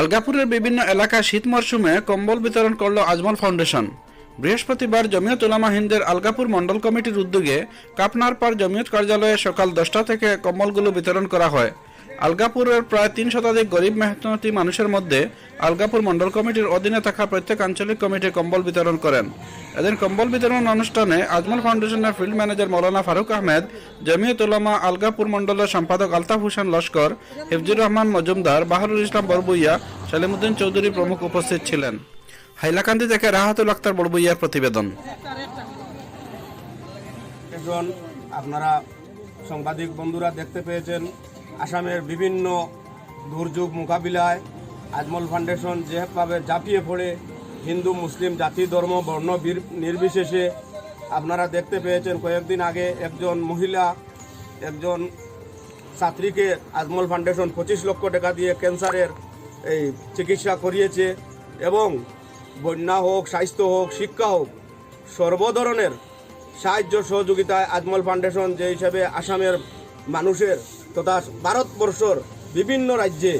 আলগাপুরের বিভিন্ন এলাকায় শীত মরশুমে কম্বল বিতরণ করল আজমল ফাউন্ডেশন। বৃহস্পতিবার জমিয়ত উলামা হিন্দের আলগাপুর মন্ডল কমিটির উদ্যোগে কাপনার পর জমিয়ত কার্যালয়ে সকাল দশটা থেকে কম্বলগুলো বিতরণ করা হয়। আলগাপুরের প্রায় তিন শতাধিক গরিব মেহনতি মানুষের মধ্যে আলগাপুর মন্ডল কমিটির অধীনে থাকা প্রত্যেক আঞ্চলিক কমিটি কম্বল বিতরণ করেন। এদিন কম্বল বিতরণ অনুষ্ঠানে আজমল ফাউন্ডেশনের ফিল্ড ম্যানেজার মৌলানা ফারুক আহমেদ, জমিয়ত উলামা আলগাপুর মন্ডলের সম্পাদক আলতাফ হোসেন লস্কর, হিফজুর রহমান মজুমদার, বাহরুল ইসলাম বড়বুইয়া সালিমুদ্দিন চৌধুরী প্রমুখ উপস্থিত ছিলেন। হাইলাকান্দি থেকে রাহাতুল আক্তার বড়বুইয়ার প্রতিবেদন। আপনারা সাংবাদিক বন্ধুরা দেখতে পেয়েছেন আসামের বিভিন্ন দুর্যোগ মোকাবিলায় আজমল ফাউন্ডেশন যেভাবে ঝাঁপিয়ে পড়ে, হিন্দু, মুসলিম, জাতি, ধর্ম, বর্ণ, বীর- নির্বিশেষে আপনারা দেখতে পেয়েছেন কয়েকদিন আগে একজন মহিলা, একজন ছাত্রীকে আজমল ফাউন্ডেশন পঁচিশ লক্ষ টাকা দিয়ে ক্যান্সারের এই চিকিৎসা করিয়েছে এবং বন্যা হোক, স্বাস্থ্য হোক, শিক্ষা হোক, সর্বধরনের সাহায্য সহযোগিতায় আজমল ফাউন্ডেশন যে হিসাবে আসামের মানুষের তথা ভারতবর্ষর বিভিন্ন রাজ্যে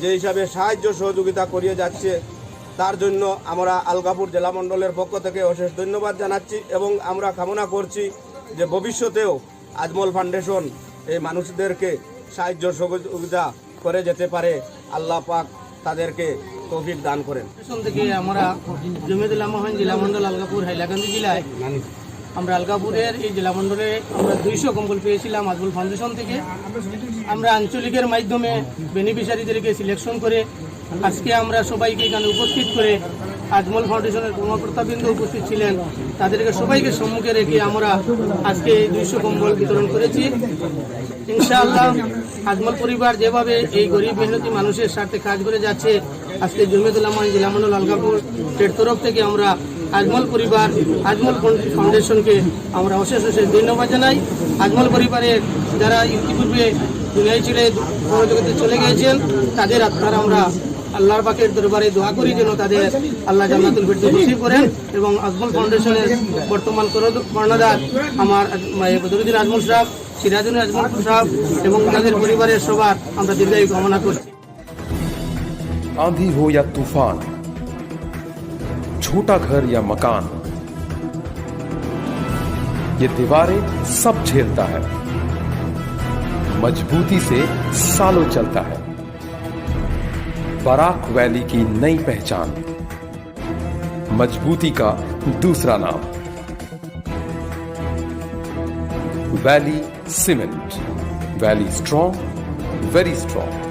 যে হিসাবে সাহায্য সহযোগিতা করিয়ে যাচ্ছে, তার জন্য আমরা আলগাপুর জেলা মণ্ডলের পক্ষ থেকে অশেষ ধন্যবাদ জানাচ্ছি এবং আমরা কামনা করছি যে ভবিষ্যতেও আজমল ফাউন্ডেশন এই মানুষদেরকে সাহায্য সহযোগিতা করে যেতে পারে। আল্লাহ পাক তাদেরকে তৌফিক দান করেন। থেকে আমরা জমিয়তুল্লাহ মোহন জেলা মন্ডল আলগাপুর হাইলাকান্দি জেলায় আমরা আলগাপুরের এই জেলা মন্ডলে আমরা দুইশো কম্বল পেয়েছিলাম আজবুল ফাউন্ডেশন থেকে। আমরা আঞ্চলিকের মাধ্যমে বেনিফিশিয়ারিদেরকে সিলেকশন করে আজকে আমরা সবাইকে এখানে উপস্থিত করে আজমল ফাউন্ডেশনের কর্মকর্তাবৃন্দ উপস্থিত ছিলেন। তাদেরকে সবাইকে সম্মুখে রেখে আমরা আজকে এই দুইশো কম্বল বিতরণ করেছি। ইনশাআল্লাহ আজমল পরিবার যেভাবে এই গরিব মেহনতি মানুষের স্বার্থে কাজ করে যাচ্ছে, আজকে জমিয়তুল্লাহ জেলা মন্ডল আলগাপুর তরফ থেকে আমরা আজমল পরিবার, আজমল ফাউন্ডেশনকে আমরা অশেষ অশেষ ধন্যবাদ জানাই। আজমল পরিবারের যারা ইতিপূর্বে দুনিয়ায় ছেড়ে চলে গিয়েছেন, তাদের আত্মার আমরা আল্লাহর বাকের দরবারে দোয়া করি যেন তাদের আল্লাহ জান্নাতুল ফিরদৌস খুশি করেন এবং আজমল ফাউন্ডেশনের বর্তমান কর্ণধার আমার বদরুদ্দিন আজমল সাহেব, সিরাজুল আজমল সাহেব এবং তাদের পরিবারের সবার আমরা দীর্ঘায়ু কামনা করছি। আধি হো তুফান छोटा घर या मकान। ये दीवारें सब झेलता है। मजबूती से सालों चलता है। बराक वैली की नई पहचान। मजबूती का दूसरा नाम। Valley cement. Valley strong very strong